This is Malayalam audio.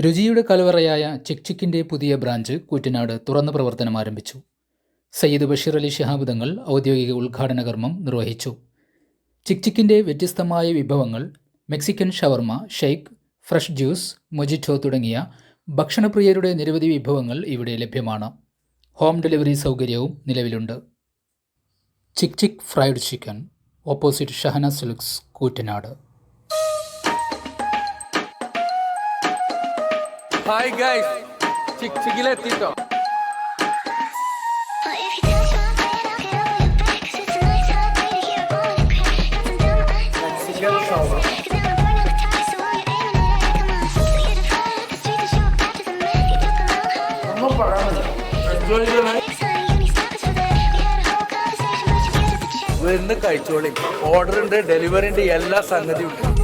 രുചിയുടെ കലവറയായ ചിക്ചിക്കിന്റെ പുതിയ ബ്രാഞ്ച് കൂറ്റനാട് തുറന്ന് പ്രവർത്തനം ആരംഭിച്ചു. സയ്യിദ് ബഷീർ അലി ശിഹാബ് തങ്ങൾ ഔദ്യോഗിക ഉദ്ഘാടന കർമ്മം നിർവഹിച്ചു. ചിക്ചിക്കിന്റെ വ്യത്യസ്തമായ വിഭവങ്ങൾ മെക്സിക്കൻ ഷവർമ ഷെയ്ക്ക് ഫ്രഷ് ജ്യൂസ് മൊജിറ്റോ തുടങ്ങിയ ഭക്ഷണപ്രിയരുടെ നിരവധി വിഭവങ്ങൾ ഇവിടെ ലഭ്യമാണ്. ഹോം ഡെലിവറി സൗകര്യവും നിലവിലുണ്ട്. Chick chick fried chicken opposite Shahana silks Koottanad. Hi guys chick ചിക്കിലെത്തിട്ടോ വരുന്ന കഴിച്ചോളി ഓർഡർ ഉണ്ട് ഡെലിവറി ഉണ്ട് എല്ലാ സംഗതിയും ഉണ്ട്